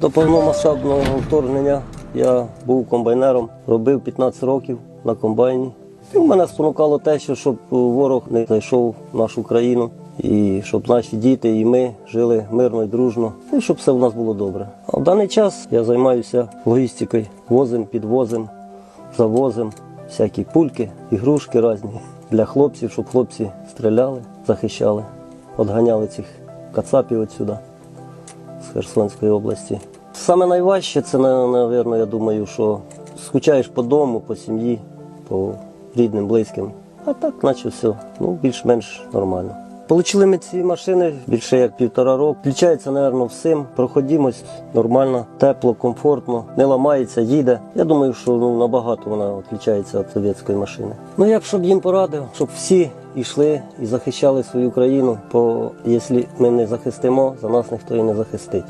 До повномасштабного вторгнення я був комбайнером, робив 15 років на комбайні. І мене спонукало те, що щоб ворог не зайшов в нашу країну, і щоб наші діти і ми жили мирно і дружно, і щоб все в нас було добре. А в даний час я займаюся логістикою, возим, підвозим, завозим всякі пульки, ігрушки різні для хлопців, щоб хлопці стріляли, захищали, отганяли цих кацапів отсюди Херсонської області. Саме найважче це, напевно, я думаю, що скучаєш по дому, по сім'ї, по рідним, близьким. А так, наче все, ну, більш-менш нормально. Получили ми ці машини більше як півтора року. Включається, мабуть, всім. Проходимость нормально, тепло, комфортно, не ламається, їде. Я думаю, що ну, набагато вона відключається від совєтської машини. Ну я б щоб їм порадив, щоб всі йшли і захищали свою країну, бо якщо ми не захистимо, за нас ніхто і не захистить.